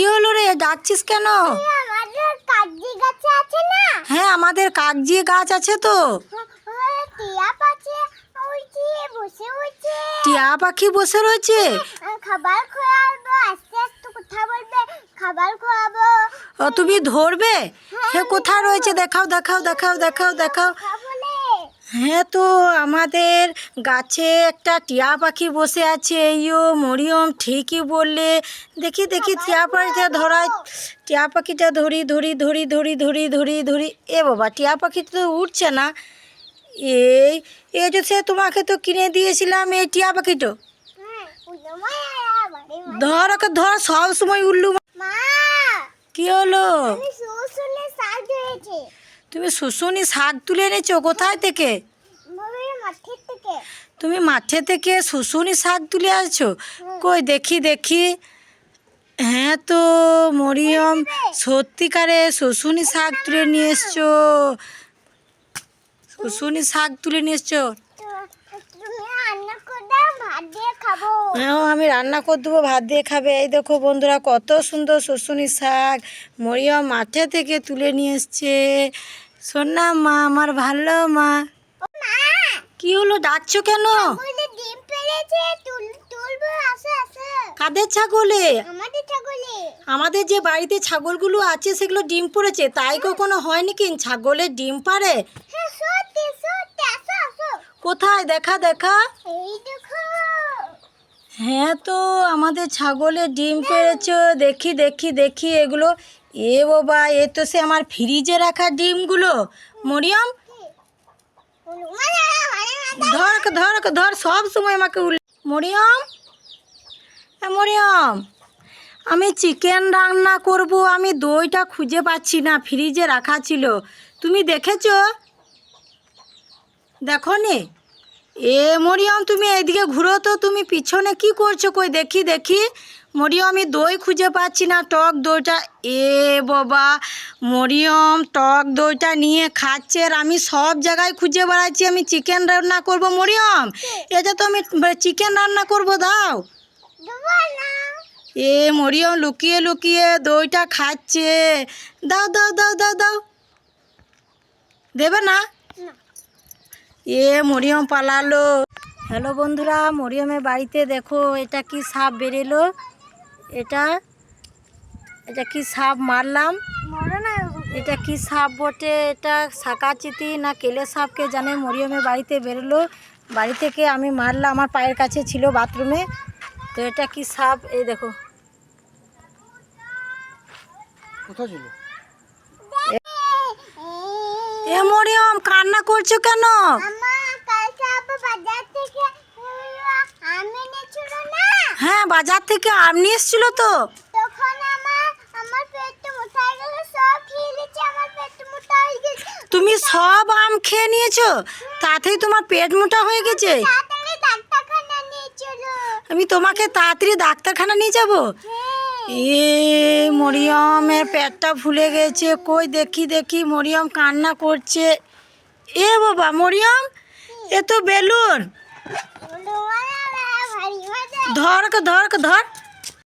কি হলো রে? ডাকছিস কেন? হ্যাঁ আমাদের কাগজি গাছ আছে তো। টিয়া পাখি বসে রয়েছে? খাবার খাওয়াবো কথা বলবে খাবার খাওয়াবো তুমি ধরবে? হ্যাঁ কোথায় রয়েছে? দেখাও দেখাও দেখাও দেখাও দেখাও। হ্যাঁ তো আমাদের গাছে একটা টিয়া পাখি বসে আছে। এইও মরিয়ম ঠিকই বললে। দেখি দেখি টিয়া পাখিটা ধরা টিয়া পাখিটা ধরি ধরি ধরি ধরি ধরি ধরি ধরি। এ বাবা টিয়া পাখিটা তো উঠছে না। এই এই যে সে তোমাকে তো কিনে দিয়েছিলাম এই টিয়া পাখিটা। ধর ওকে ধর সব সময় উল্লু মা কি হলো? তুমি শুশুনি শাক তুলে এনেছো? কোথায় থেকে? তুমি মাঠে থেকে শুশুনি শাক তুলে আসছো কই দেখি দেখি। হ্যাঁ তো মরিয়ম সত্যিকারে শুশুনি শাক তুলে নিয়ে এসছো শুশুনি শাক তুলে নিয়ে এসছো হ্যাঁ আমি রান্না করে দেবো ভাত দিয়ে খাবে। এই দেখো বন্ধুরা কত সুন্দর শুশুনি শাক মরিয়ম মাঠে থেকে তুলে নিয়ে এসছে। সোনা মা আমার ভালো মা। কি হলো ডাকছো কেন? কাদের ছাগলে? আমাদের যে বাড়িতে ছাগলগুলো আছে সেগুলো ডিম পড়েছে। তাই কখনো হয় নাকি ছাগলের ডিম পারে হ্যাঁ কোথায়? দেখা দেখা। হ্যাঁ তো আমাদের ছাগলের ডিম পেড়েছে। দেখি দেখি দেখি এগুলো এ বাবা, এ তো সে আমার ফ্রিজে রাখা ডিমগুলো। মরিয়ম? ধর ধর ধর, সব সময় আমাকে উল মরিয়ম? মরিয়ম, আমি চিকেন রান্না করব, আমি দইটা খুঁজে পাচ্ছি না ফ্রিজে রাখা ছিল। তুমি দেখেছ? দেখো নি এ মরিয়ম তুমি এইদিকে ঘুরো তো তুমি পিছনে কি করছ কই? দেখি দেখি। মরিয়ম আমি দই খুঁজে পাচ্ছি না টক দইটা। এ বাবা মরিয়ম টক দইটা নিয়ে খাচ্ছে আর আমি সব জায়গায় খুঁজে বেড়াচ্ছি আমি চিকেন রান্না করব। মরিয়ম এটা তো আমি চিকেন রান্না করব দাও। এ মরিয়ম লুকিয়ে লুকিয়ে দইটা খাচ্ছে। দাও দাও দাও দাও দাও। দেবে না? না। এ মরিয়ম পালালো। হ্যালো বন্ধুরা মরিয়মের বাড়িতে দেখো এটা কি সাপ বেরেলো? এটা এটা কি সাপ মারলাম? এটা কি সাপ বটে? এটা শাকাচিতি না কেলে সাপকে জানে? মরিয়মের বাড়িতে বেরোলো। বাড়ি থেকে আমি মারলাম আমার পায়ের কাছে ছিল বাথরুমে। তো এটা কি সাপ? এই দেখো। কোথায় ছিল? এ মরিয়ম কান্না করছ কেন? হ্যাঁ বাজার থেকে আম নিয়ে এসছিল তো। তুমি সব আম খেয়ে নিয়েছো? তাতেই তোমার পেট মোটা হয়ে গেছে? আমি তোমাকে তাড়াতাড়ি ডাক্তারখানা নিয়ে যাব? হ্যাঁ। এ মরিয়মের পেটটা ফুলে গেছে। কই দেখি দেখি, মরিয়ম কান্না করছে। এ বাবা, মরিয়ম, এ তো বেলুন। ধরক ধরক ধর।